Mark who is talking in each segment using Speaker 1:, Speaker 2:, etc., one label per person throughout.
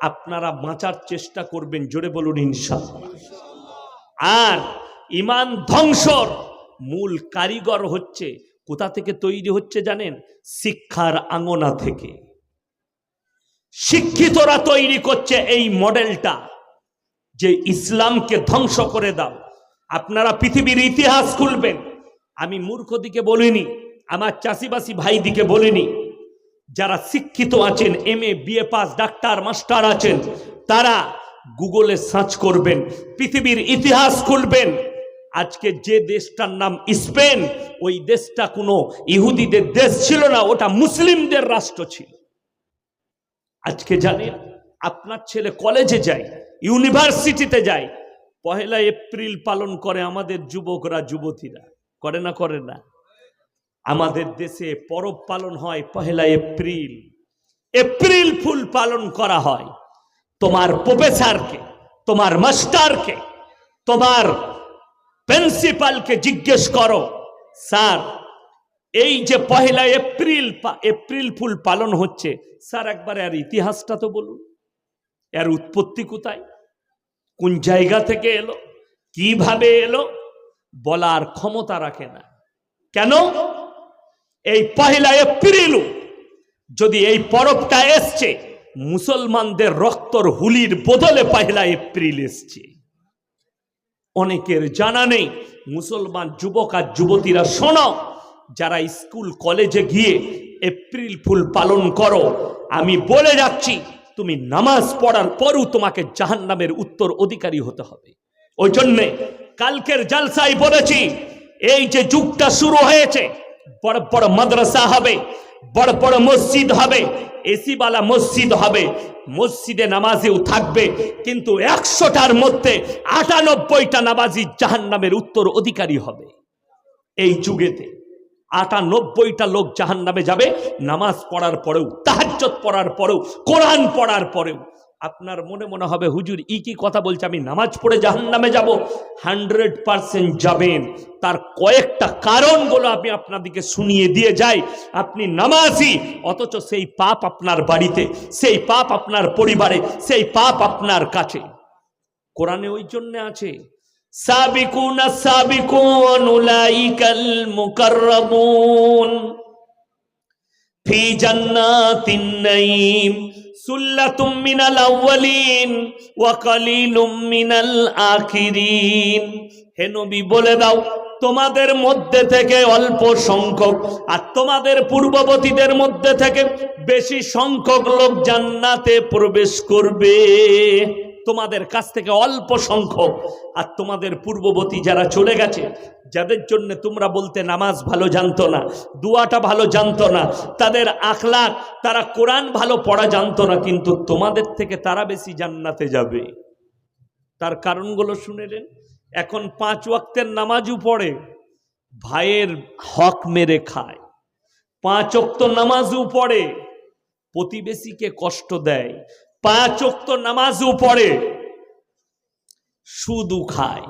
Speaker 1: আপনারা বাঁচার চেষ্টা করবেন, জোরে বলুন ইনশাল্লাহ আর ইমান ধ্বংসর মূল কারিগর হচ্ছে, কোথা থেকে তৈরি হচ্ছে জানেন? শিক্ষার আঙনা থেকে। শিক্ষিতরা তৈরি করছে এই মডেলটা যে ইসলামকে ধ্বংস করে দাও। আপনারা পৃথিবীর ইতিহাস খুলবেন। আমি মূর্খ দিকে বলিনি, আমার চাষিবাসী ভাই দিকে বলিনি। যারা শিক্ষিত আছেন M A BA pass, doctor, master আছেন, তারা গুগলে সার্চ করবেন, পৃথিবীর ইতিহাস খুলবেন। আজকে যে দেশটার নাম স্পেন, ওই দেশটা কোনো ইহুদিদের দেশ ছিল না, ওটা মুসলিমদের রাষ্ট্র ছিল। আজকে জানেন, আপনার ছেলে কলেজে যায়, ইউনিভার্সিটিতে যায়, পহেলা এপ্রিল পালন করে আমাদের যুবকরা, যুবতীরা। করে না করে না। আমাদের দেশে পরব পালন হয় পহেলা এপ্রিল। এপ্রিল ফুল পালন করা হয়। তোমার প্রফেসরকে, তোমার মাস্টারকে, তোমার প্রিন্সিপালকে জিজ্ঞেস করো, স্যার, এই যে পহেলা এপ্রিল এপ্রিল ফুল পালন হচ্ছে, স্যার একবার এর ইতিহাসটা তো বলুন। এর উৎপত্তি কোথায়? কোন জায়গা থেকে এলো? কীভাবে এলো? বলার ক্ষমতা রাখে না। কেন? এই পহেলা এপ্রিল, যদি এই পরবটা এসছে, মুসলমানদের রক্তর হুলির বদলে পহেলা এপ্রিল এসছে। অনেকের জানা নেই, মুসলমান যুবক আর যুবতীরা শোনো, যারা স্কুল, কলেজে গিয়ে এপ্রিল ফুল পালন করো, আমি বলে যাচ্ছি তুমি নামাজ পড়ার পরও তোমাকে জাহান্নামের উত্তর অধিকারী হতে হবে। ওই জন্যে কালকের জালসাই বলেছি, এই যে যুগটা শুরু হয়েছে বড় বড় মাদ্রাসা হবে, বড় বড় মসজিদ হবে এসিওয়ালা মসজিদ হবে, মসজিদে নামাজেও থাকবে, কিন্তু একশোটার মধ্যে আটানব্বইটা নামাজি জাহান্নামের উত্তর অধিকারী হবে। এই যুগেতে আটানব্বইটা লোক জাহান নামে যাবে, নামাজ পড়ার পরেও তাহাজ্জত পড়ার পরেও, কোরআন পড়ার পরেও। আপনার মনে মনে হবে, হুজুর, ই কি কথা বলছে? আমি নামাজ পড়ে জাহান নামে যাব। হান্ড্রেড পারসেন্ট যাবেন। তার কয়েকটা কারণগুলো আমি আপনাদেরকে শুনিয়ে দিয়ে যাই। আপনি নামাজি, অথচ সেই পাপ আপনার বাড়িতে, সেই পাপ আপনার পরিবারে, সেই পাপ আপনার কাছে। কোরআনে ওই জন্য আছে, সাবিকুন সাবিকুন সুল্লাতুম আউয়ালিন ওয়া কালিলুম আখিরিন। হে নবী, বলে দাও, তোমাদের মধ্যে থেকে অল্প সংখ্যক আর তোমাদের পূর্ববর্তীদের মধ্যে থেকে বেশি সংখ্যক লোক জান্নাতে প্রবেশ করবে। তোমাদের কাছ থেকে অল্প সংখ্যক। আর তোমাদের পূর্ববর্তী যারা চলে গেছে, যাদের জন্য তোমরা বলতে নামাজ ভালো জানতো না, দুয়াটা ভালো জানতো না, তাদের আখলাক তারা কোরআন ভালো পড়া জানতো না, কিন্তু তোমাদের থেকে তারা বেশি জান্নাতে যাবে। তার কারণগুলো শুনেলেন এখন পাঁচ ওয়াক্তের নামাজও পড়ে, ভাইয়ের হক মেরে খায়। পাঁচ ওক্ত নামাজও পড়ে, প্রতিবেশীকে কষ্ট দেয়। পাঁচ ওক্ত নামাজও পড়ে সুদু খায়।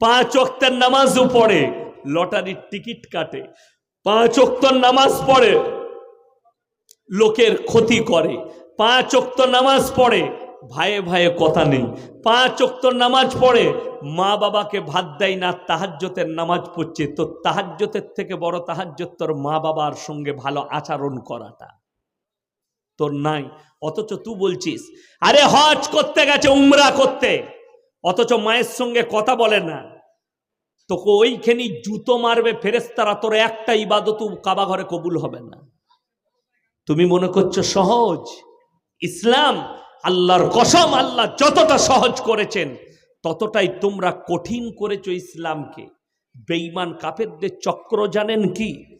Speaker 1: পাঁচ ওক্তের নামাজও পড়ে, লটারির টিকিট কাটে। পাঁচ ওক্ত নামাজ পড়ে, লোকের ক্ষতি করে। পাঁচ ওক্ত নামাজ পড়ে, ভাইয়ে ভাইয়ে কথা নেই। পাঁচ ওক্ত নামাজ পড়ে, মা বাবাকে ভাত দেয় না তাহাজ্যতের নামাজ পড়ছে। তো তাহাজ্যতের থেকে বড় তাহাজ্যত মা বাবার সঙ্গে ভালো আচরণ করাটা। তোর নাই, অথচ তুই বলছিস, আরে হজ করতে গেছে, উমরা করতে। অথচ মায়ের সঙ্গে কথা বলে না। তোকে ওইখানি জুতো মারবে ফেরেস্তারা তোর একটা ইবাদত কাবা ঘরে কবুল হবে না। তুমি মনে করছ সহজ? ইসলাম আল্লাহর কসম, আল্লাহ যতটা সহজ করেছেন, ততটাই তোমরা কঠিন করেছ ইসলামকে। বেঈমান কাফেরদের চক্র জানেন কি?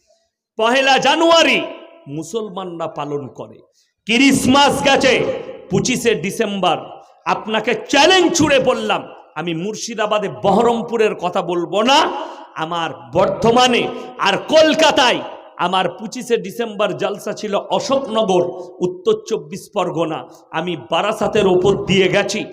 Speaker 1: পহেলা জানুয়ারি মুসলমানরা পালন করে। ক্রিসমাস গেছে, পঁচিশে ডিসেম্বর। আপনাকে চ্যালেঞ্জ ছুড়ে বললাম, আমি মুর্শিদাবাদে বহরমপুরের কথা বলব না। আমার বর্ধমানে আর কলকাতায় আমার পঁচিশে ডিসেম্বর জলসা ছিল অশোকনগর, উত্তর চব্বিশ পরগনা। আমি বারাসাতের ওপর দিয়ে গেছি।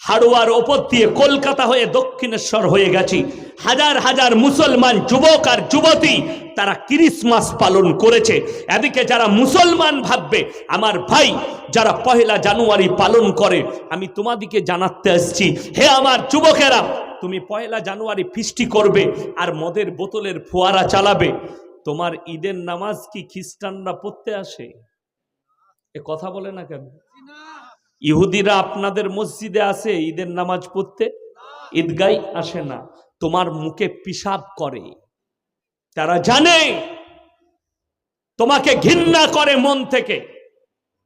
Speaker 1: হাড়ুয়ার ওপর দিয়ে কলকাতা হয়ে দক্ষিণেশ্বর হয়ে গেছি। হাজার হাজার মুসলমান যুবক আর যুবতী, তারা ক্রিসমাস পালন করেছে। এদিকে যারা মুসলমান ভাববে, আমার ভাই যারা পহেলা জানুয়ারি পালন করে, আমি তোমাদিকে জানাতে আসছি। হে আমার যুবকেরা, তুমি পয়লা জানুয়ারি ফিস্টি করবে আর মদের বোতলের ফোয়ারা চালাবে। তোমার ঈদের নামাজ কি খ্রিস্টানরা পড়তে আসে? এ কথা বলে না কেন? ইহুদিরা আপনাদের মসজিদে আসে, ঈদের নামাজ পড়তে? ঈদগাই আসে না। তোমার মুখে পিসাব করে। তারা জানে, তোমাকে ঘৃণা করে মন থেকে।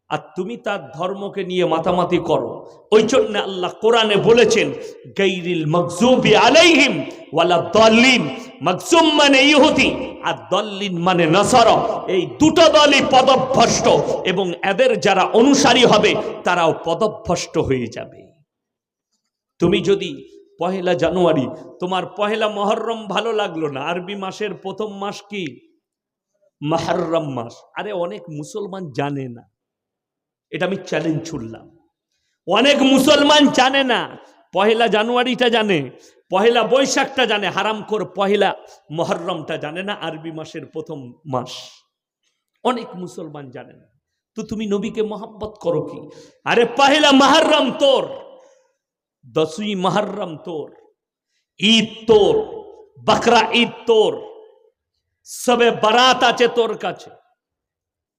Speaker 1: আর তুমি তার ধর্মকে নিয়ে মাতামাতি করো। ওই জন্য আল্লাহ কোরআনে বলেছেন, গাইরিল মকজুবি আলাইহিম ওয়ালা দল্লিন। মকজুম মানে ইহুদি, আর দল্লিন মানে নসর। এই দুটো দলই পদভ্রষ্ট, এবং এদের যারা অনুসারী হবে, তারাও পদভ্রষ্ট হয়ে যাবে। তুমি যদি পহেলা জানুয়ারি, তোমার পহেলা মহরম ভালো লাগল না? আরবি মাসের প্রথম মাস কি? মাহরম মাস। আরে, অনেক মুসলমান জানে না। এটা আমি চ্যালেঞ্জ ছুড়লাম অনেক মুসলমান জানে না। পহেলা জানুয়ারিটা জানে। পহেলা বৈশাখটা জানে হারাম কর পহেলা মহরমটা জানে না, আরবি মাসের প্রথম মাস। অনেক মুসলমান জানে না। তো তুমি নবীকে মহাব্বত করো কি? আরে পহেলা মহরম তোর, দশই মহরম তোর, ঈদ তোর, বকরা ঈদ তোর, সবে বারাত আছে তোর কাছে।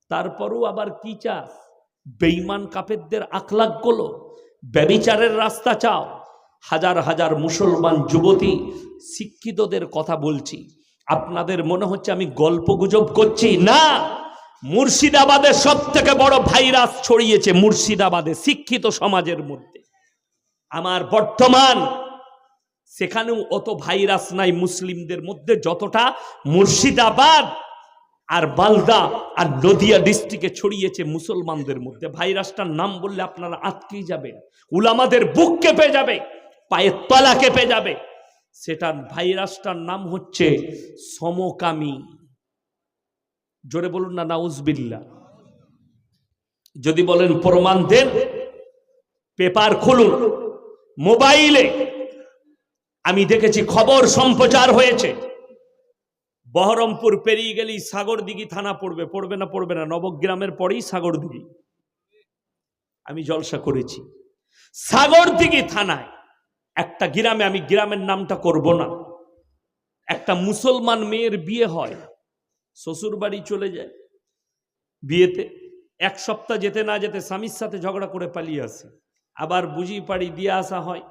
Speaker 1: তারপরও আবার কি চাস? বেঈমান কাপেরদের আখলাকগুলো ব্যবিচারের রাস্তা চাও। হাজার হাজার মুসলমান যুবতী শিক্ষিতদের কথা বলছি। আপনাদের মনে হচ্ছে আমি গল্প গুজব করছি? না! মুর্শিদাবাদের সব থেকে বড় ভাইরাস ছড়িয়েছে মুর্শিদাবাদে শিক্ষিত সমাজের মধ্যে। আমার বর্তমান, সেখানেও অত ভাইরাস নাই মুসলিমদের মধ্যে যতটা মুর্শিদাবাদ আর বালদা আর নদিয়া ডিস্ট্রিক্টে ছড়িয়েছে মুসলমানদের মধ্যে। ভাইরাসটার নাম বললে আপনারা আটকেই যাবেন। উলামাদের বুক কেঁপে যাবে। পায়ের তলা কেঁপে যাবে। সেটার ভাইরাসটার নাম হচ্ছে সমকামী। জোরে বলুন না নাউজবিল্লা যদি বলেন প্রমাণ দেন, পেপার খুলুন, মোবাইলে। আমি দেখেছি খবর সম্প্রচার হয়েছে। বহরমপুর পেরিয়ে গেলেই সাগরদিঘি থানা পড়বে। পড়বে না পড়বে না। নবগ্রামের পরেই সাগরদিঘি। আমি জলসা করেছি। সাগরদিঘি থানায় একটা গ্রামে আমি গ্রামের নামটা করব না। একটা মুসলমান মেয়ের বিয়ে হয় শ্বশুর বাড়ি চলে যায়। বিয়েতে এক সপ্তাহ যেতে না যেতে স্বামীর সাথে ঝগড়া করে পালিয়ে আসে। আবার বুঝি পাড়ি দিয়ে আসা হয়।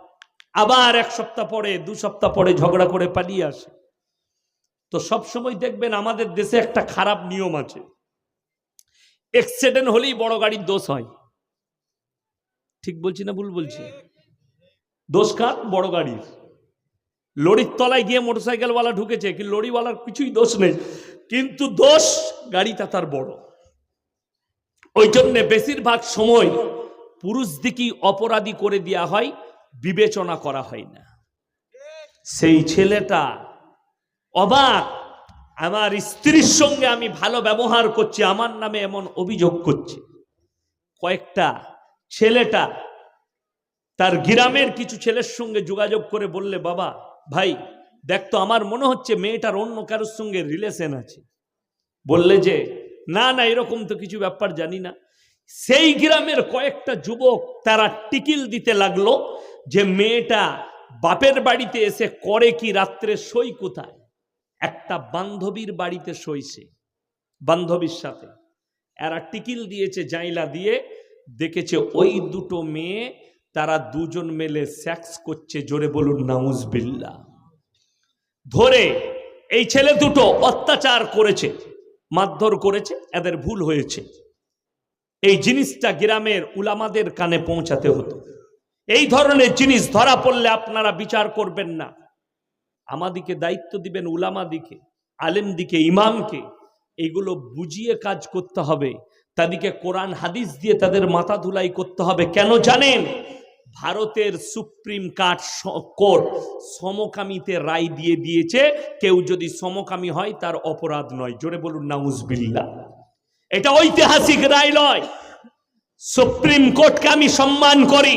Speaker 1: আবার এক সপ্তাহ পরে, দু সপ্তাহ পরে ঝগড়া করে পালিয়ে আসে। তো সব সময় দেখবেন আমাদের দেশে একটা খারাপ নিয়ম আছে। এক্সিডেন্ট হলেই বড় গাড়ির দোষ হয়। ঠিক বলছি না ভুল বলছি? দোষ কার? বড় গাড়ির। লরির তলায় গিয়ে মোটরসাইকেলওয়ালা ঢুকেছে কি লরিওয়ালার কিছুই দোষ নেই। কিন্তু দোষ গাড়িটা তার বড়। ওই জন্যে বেশিরভাগ সময় পুরুষ দিকেই অপরাধী করে দেওয়া হয়, বিবেচনা করা হয় না। সেই ছেলেটা অবাক, আমার স্ত্রীর সঙ্গে আমি ভালো ব্যবহার করছি, আমার নামে এমন অভিযোগ করছে। কয়েকটা ছেলেটা তার গ্রামের কিছু ছেলের সঙ্গে যোগাযোগ করে বললে, বাবা, ভাই, দেখ তো আমার মনে হচ্ছে মেয়েটার অন্য কারোর সঙ্গে রিলেশন আছে। বললে যে, না না, এরকম তো কিছু ব্যাপার জানি না। সেই গ্রামের কয়েকটা যুবক তারা টিকিল দিতে লাগল যে, মেয়েটা বাপের বাড়িতে এসে করে কি রাত্রে সই কোথায়? একটা বান্ধবীর বাড়িতে সইছে বান্ধবীর সাথে। এরা টিকিল দিয়েছে, জাইলা দিয়ে দেখেছে ওই দুটো মেয়ে তারা দুজন মেলে সেক্স করছে, জোরে বলুন নাউজবিল্লা ধরে এই ছেলে দুটো অত্যাচার করেছে, মারধর করেছে, এদের ভুল হয়েছে। এই জিনিসটা গ্রামের উলামাদের কানে পৌঁছাতে হতো। এই ধরনের জিনিস ধরা পড়লে আপনারা বিচার করবেন না। আমাদিকে দায়িত্ব দিবেন উলামা দিকে আলেম দিকে ইমামকে। এগুলো বুঝিয়ে কাজ করতে হবে। তাদেরকে কোরআন, হাদিস দিয়ে তাদের মাথা ধুলাই করতে হবে। কেন জানেন? ভারতের সুপ্রিম কার্ট কোর্ট সমকামীতে রায় দিয়ে দিয়েছে, কেউ যদি সমকামী হয় তার অপরাধ নয়। জোরে বলুন নাউজবিল্লা এটা ঐতিহাসিক রায় নয়। সুপ্রিম কোর্টকে আমি সম্মান করি,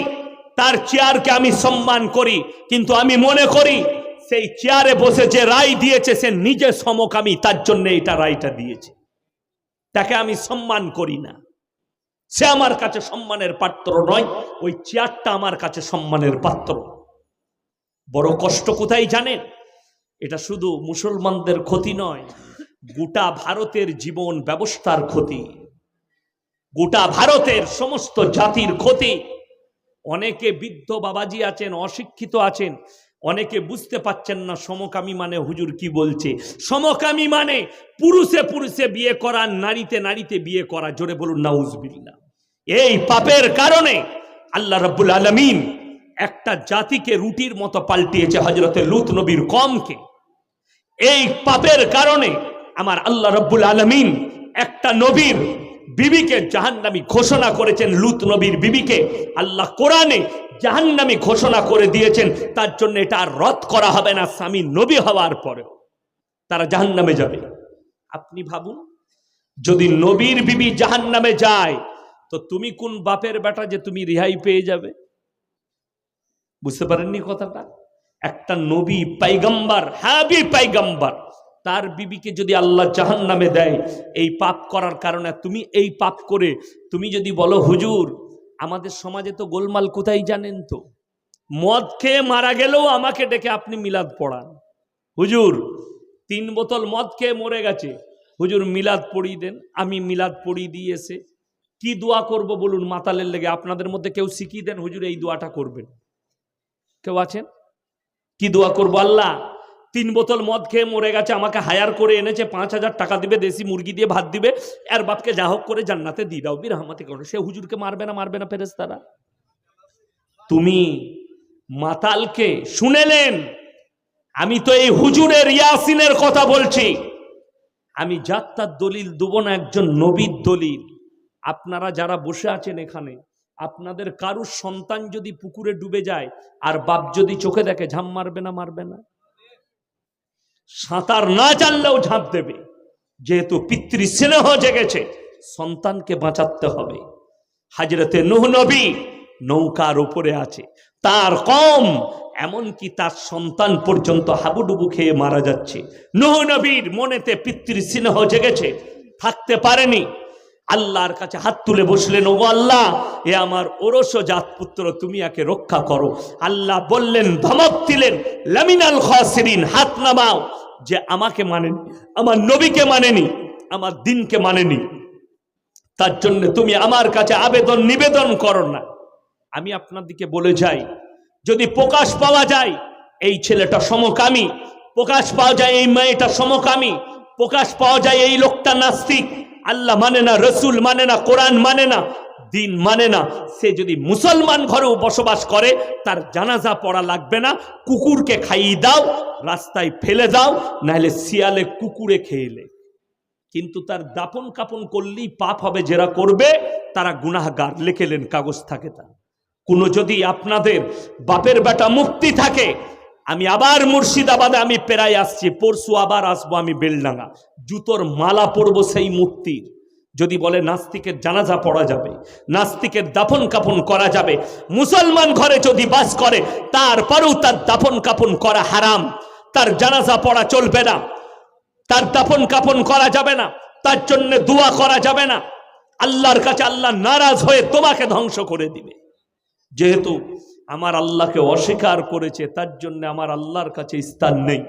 Speaker 1: তার চেয়ারকে আমি সম্মান করি, কিন্তু আমি মনে করি সেই চেয়ারে বসে যে রায় দিয়েছে, সে নিজে সমকামী, তার জন্য এটা রায়টা দিয়েছে। তাকে আমি সম্মান করি না। সে আমার কাছে সম্মানের পাত্র নয়, ওই চেয়ারটা আমার কাছে সম্মানের পাত্র। বড় কষ্ট কোথায় জানেন? এটা শুধু মুসলমানদের ক্ষতি নয়, গোটা ভারতের জীবন ব্যবস্থার ক্ষতি। গোটা ভারতের সমস্ত জাতির ক্ষতি। অনেকে বৃদ্ধ বাবাজি আছেন, অশিক্ষিত আছেন অনেকে বুঝতে পাচ্ছেন না, সমকামী মানে হুজুর কি বলছে? সমকামী মানে পুরুষে পুরুষে বিয়ে করা, নারীতে নারীতে বিয়ে করা। জোরে বলুন নাউজবিল্লা এই পাপের কারণে আল্লাহ রাব্বুল আলমিন একটা জাতিকে রুটির মতো পাল্টিয়েছে হজরতে লুত নবীর কমকে। এই পাপের কারণে আমার আল্লাহ রব্বুল আলমিন একটা নবীর বিবিকে জাহান্নামি ঘোষণা করেছেন, লুত নবীর বিবিকে। আল্লাহ কোরআনে জাহান্নামি ঘোষণা করে দিয়েছেন, তার জন্য এটা আর রদ করা হবে না, স্বামী নবী হওয়ার পরেও। তারা জাহান্নামে যাবে। আপনি ভাবুন, যদি নবীর বিবি জাহান্নামে যায়, তো তুমি কোন বাপের বেটা যে তুমি রেহাই পেয়ে যাবে? বুঝতে পারেননি কথাটা? একটা নবী পাইগাম্বার হ্যাবি পাইগাম্বার তার বিবিকে যদি আল্লাহ জাহান নামে দেয়, এই পাপ করার কারণে তুমি এই পাপ করে, তুমি যদি বলো, হুজুর, আমাদের সমাজে তো গোলমাল কোথায় জানেন তো? মদ খেয়ে মারা গেলেও আমাকে ডেকে আপনি মিলাদ পড়ান। হুজুর, তিন বোতল মদ খেয়ে মরে গেছে। হুজুর, মিলাদ পড়িয়ে দেন, আমি মিলাদ পড়িয়ে দিয়ে এসে কি দোয়া করব বলুন, মাতালের লেগে, আপনাদের মধ্যে কেউ শিখিয়ে দেন, হুজুর, এই দোয়াটা করবেন। কেউ আছেন? কি দোয়া করব আল্লাহ? তিন বোতল মদ খেয়ে মরে গেছে, আমাকে হায়ার করে এনেছে, পাঁচ হাজার টাকা দিবে, দেশি মুরগি দিয়ে ভাত দিবে আর বাপকে যা হোক করে জান্নাতে দিয়ে দাও। বীর রহমতে করো সে হুজুরকে মারবে না মারবে না ফেরেস তারা তুমি মাতালকে শুনেলেন? আমি তো এই হুজুরের ইয়াসিনের কথা বলছি। আমি যাত্রার দলিল দেবো না, একজন নবীর দলিল। আপনারা যারা বসে আছেন এখানে, আপনাদের কারুর সন্তান যদি পুকুরে ডুবে যায়, আর বাপ যদি চোখে দেখে ঝাঁপ মারবে না মারবে না? সাঁতার না জানলেও ঝাঁপ দেবে। যেহেতু পিতৃ স্নেহ জেগেছে, সন্তানকে বাঁচাতে হবে। হাজরতে নুহ নবী নৌকার উপরে আছে। তার কম, এমনকি তার সন্তান পর্যন্ত হাবুডুবু খেয়ে মারা যাচ্ছে। নুহ নবীর মনেতে পিতৃ স্নেহ জেগেছে, থাকতে পারেনি। আল্লাহর কাছে হাত তুলে বসলেন ও আল্লাহ, এ আমার ওরস জাত পুত্র তুমি একে রক্ষা করো। আল্লাহ বললেন, ধমক দিলেন, লামিনাল খাসিরিন, হাত নামাও। যে আমাকে মানেনি, আমার নবীকে মানেনি, আমার দিনকে মানেনি। তার জন্য তুমি আমার কাছে আবেদন, নিবেদন করো না। আমি আপনার দিকে বলে যাই, যদি প্রকাশ পাওয়া যায়, এই ছেলেটা সমকামী। প্রকাশ পাওয়া যায় এই মেয়েটা সমকামী। প্রকাশ পাওয়া যায় এই লোকটা নাস্তিক। আল্লাহ মানে না, রসুল মানে না, কোরআন মানে না। দিন মানে না, সে যদি মুসলমান ঘরেও বসবাস করে, তার জানাজা পড়া লাগবে না, কুকুরকে খাইয়ে দাও, রাস্তায় ফেলে দাও, নাহলে শিয়ালে কুকুরে খেয়েলে কিন্তু তার দাপন কাপন করলেই পাপ হবে যারা করবে, তারা গুনাহগার লেখেলেন কাগজ থাকে তা কোনো যদি আপনাদের বাপের বেটা মুক্তি থাকে, আমি আবার মুর্শিদাবাদে আমি পেরাই আসছি, পরশু আবার আসব আমি বেলডাঙ্গা। জুতোর মালা পরবো সেই মূর্তির যদি বলে নাস্তিকের জানাজা পড়া যাবে, নাস্তিকের দাফন কাপন করা যাবে, মুসলমান ঘরে যদি বাস করে, তারপরেও তার দাফন কাপন করা হারাম, তার জানাজা পড়া চলবে না, তার দাফন কাপন করা যাবে না, তার জন্য দোয়া করা যাবে না, আল্লাহর কাছে আল্লাহ নারাজ হয়ে তোমাকে ধ্বংস করে দিবে। যেহেতু আমার আল্লাহকে অস্বীকার করেছে, তার জন্য আমার আল্লাহর কাছে স্থান নেই।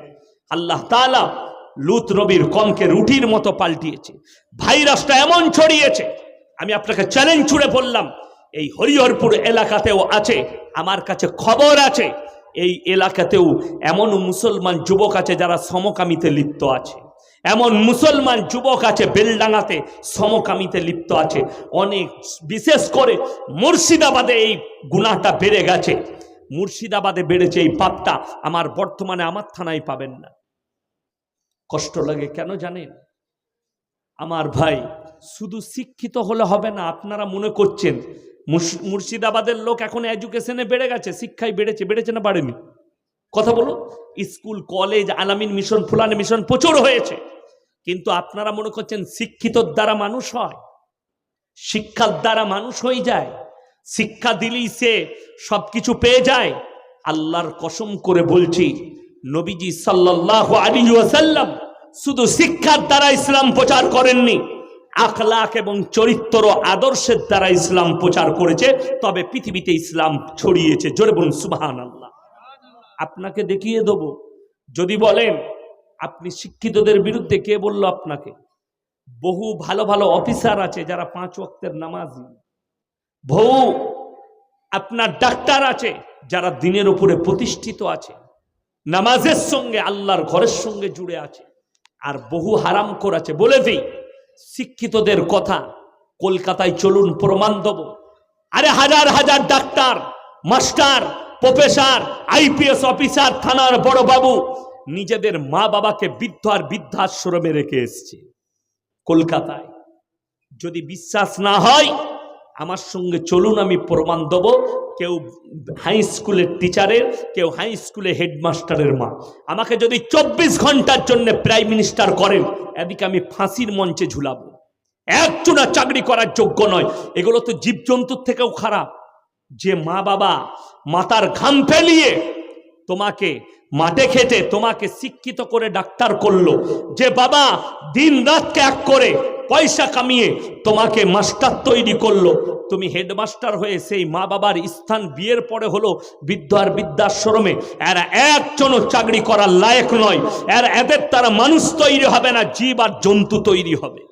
Speaker 1: আল্লাহ তাআলা লুত রবির কমকে রুটির মতো পাল্টিয়েছে। ভাইরাসটা এমন ছড়িয়েছে, আমি আপনাকে চ্যালেঞ্জ ছুড়ে বললাম, এই হরিহরপুর এলাকাতেও আছে, আমার কাছে খবর আছে, এই এলাকাতেও এমন মুসলমান যুবক আছে যারা সমকামিতে লিপ্ত আছে। এমন মুসলমান যুবক আছে বেলডাঙ্গাতে সমকামিতে লিপ্ত আছে। অনেক, বিশেষ করে মুর্শিদাবাদে এই গুনাহটা বেড়ে গেছে। মুর্শিদাবাদে বেড়েছে এই পাপটা, আমার বর্তমানে আমার থানায় পাবেন না। কষ্ট লাগে, কেন জানেন? আমার ভাই শুধু শিক্ষিত হলে হবে না, আপনারা মনে করছেন, মুর্শি- মুর্শিদাবাদের লোক এখন এডুকেশনে বেড়ে গেছে শিক্ষায় বেড়েছে বেড়েছে না বাড়েনি? কথা বলো স্কুল, কলেজ, আলামিন মিশন, ফুলানি মিশন প্রচুর হয়েছে, কিন্তু আপনারা মনে করছেন শিক্ষিতর দ্বারা মানুষ হয়? শিক্ষার দ্বারা মানুষ হয়ে যায়, শিক্ষা দিলেই সে সবকিছু পেয়ে যায়? আল্লাহর কসম করে বলছি নবীজি সাল্লাল্লাহু আলাইহি ওয়াসাল্লাম শুধু শিক্ষার দ্বারা ইসলাম প্রচার করেননি, আখলাখ এবং চরিত্র আদর্শের দ্বারা ইসলাম প্রচার করেছে, তবে পৃথিবীতে ইসলাম ছড়িয়েছে। জোরে বলুন সুবহান আল্লাহ আপনাকে দেখিয়ে দেবো, যদি বলেন, আপনি শিক্ষিতদের বিরুদ্ধে কে বলল আপনাকে? বহু ভালো ভালো অফিসার আছে যারা পাঁচ ওয়াক্তের নামাজি। বহু আপনার ডাক্তার আছে যারা দিনের উপরে প্রতিষ্ঠিত আছে। নামাজের সঙ্গে আল্লাহর ঘরের সঙ্গে জুড়ে আছে। আর বহু হারাম আছে। বলে দিই, শিক্ষিতদের কথা, কলকাতায় চলুন, প্রমাণ দেব। আরে হাজার হাজার doctor, master, professor, IPS officer, থানার বড় বাবু, নিজেদের মা বাবাকে বৃদ্ধ আর বৃদ্ধাশ্রমে রেখে এসছে। কলকাতায় যদি বিশ্বাস না হয়, আমার সঙ্গে চলুন, আমি প্রমাণ দেব। কেউ হাই স্কুলের টিচারের কেউ হাই স্কুলে হেডমাস্টারের মা। আমাকে যদি চব্বিশ ঘণ্টার জন্য প্রাইম মিনিস্টার করেন, এদিকে আমি ফাঁসির মঞ্চে ঝুলাব। একজনা চাকরি করার যোগ্য নয়। এগুলো তো জীবজন্তুর থেকেও খারাপ। যে মা বাবা মাতার ঘাম ফেলিয়ে তোমাকে মাঠে খেটে তোমাকে শিক্ষিত করে ডাক্তার করল যে, বাবা, দিন রাতকে এক করে পয়সা কামিয়ে তোমাকে মাস্টার তৈরি করল। তুমি হেডমাস্টার হয়ে সেই মা বাবার স্থান বিয়ের পরে হলো বৃদ্ধ আর বৃদ্ধাশ্রমে। এরা একজনও চাকরি করার লায়ক নয়। এরা এদের তারা মানুষ তৈরি হবে না, জীব আর জন্তু তৈরি হবে।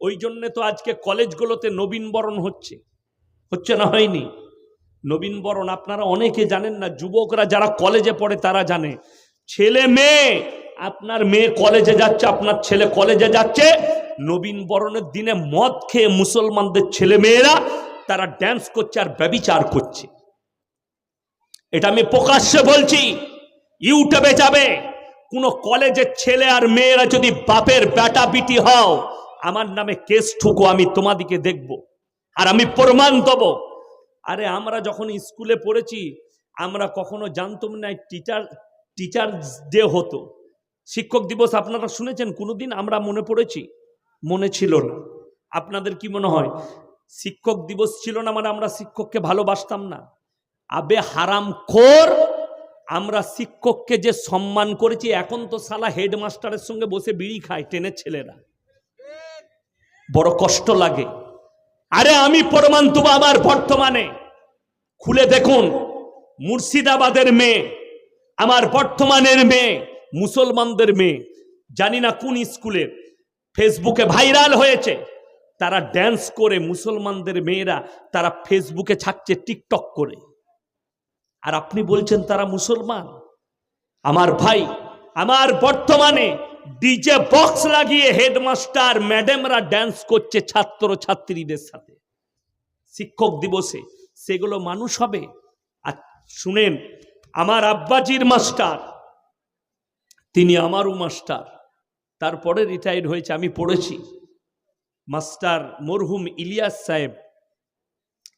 Speaker 1: ওই জন্যে তো আজকে কলেজগুলোতে নবীনবরণ হচ্ছে। হচ্ছে না হয়নি? নবীনবরণ আপনারা অনেকে জানেন না, যুবকরা যারা কলেজে পড়ে তারা জানে। ছেলে মেয়ে, আপনার মেয়ে কলেজে যাচ্ছে, আপনার ছেলে কলেজে যাচ্ছে। নবীন বরণের দিনে মদ খেয়ে মুসলমানদের ছেলে মেয়েরা, তারা ড্যান্স করছে আর ব্যবিচার করছে। এটা আমি প্রকাশ্যে বলছি, ইউটিউবে যাবে। কোন কলেজের ছেলে আর মেয়েরা যদি বাপের বেটা বিটি হও, আমার নামে কেস ঠুকো, আমি তোমাদিকে দেখব। আর আমি প্রমাণ দেবো। আরে আমরা যখন স্কুলে পড়েছি, আমরা কখনো জানতাম না টিচার টিচার্স ডে হতো। শিক্ষক দিবস আপনারা শুনেছেন? কোনোদিন আমরা মনে পড়েছি? মনে ছিল না। আপনাদের কি মনে হয়? শিক্ষক দিবস ছিল না মানে আমরা শিক্ষককে ভালোবাসতাম না। আবে হারাম খোর, আমরা শিক্ষককে যে সম্মান করেছি, এখন তো সালা হেডমাস্টারের সঙ্গে বসে বিড়ি খায় টেনের ছেলেরা। বড় কষ্ট লাগে। আরে আমি প্রমাণ দেবো আমার বর্তমানে। খুলে দেখুন, মুর্শিদাবাদের মেয়ে, আমার বর্তমানের মেয়ে, মুসলমানদের মেয়ে, জানি না কোন স্কুলে, ফেসবুকে ভাইরাল হয়েছে। তারা ড্যান্স করে মুসলমানদের মেয়েরা, তারা ফেসবুকে ছাড়ছে, টিকটক করে। আর আপনি বলছেন তারা মুসলমান? আমার ভাই, আমার বর্তমানে ডিজে বক্স লাগিয়ে হেডমাস্টার ম্যাডামরা ড্যান্স করছে ছাত্র ছাত্রীদের সাথে। শিক্ষক দিবসে। সেগুলো মানুষ হবে। আর শুনেন, আমার আব্বাজির মাস্টার, তিনি আমারও মাস্টার। তারপরে রিটায়ার্ড হয়েছে, আমি পড়েছি। মাস্টার মরহুম ইলিয়াস সাহেব,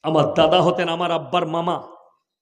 Speaker 1: আমার দাদা হতেন আমার আব্বার মামা।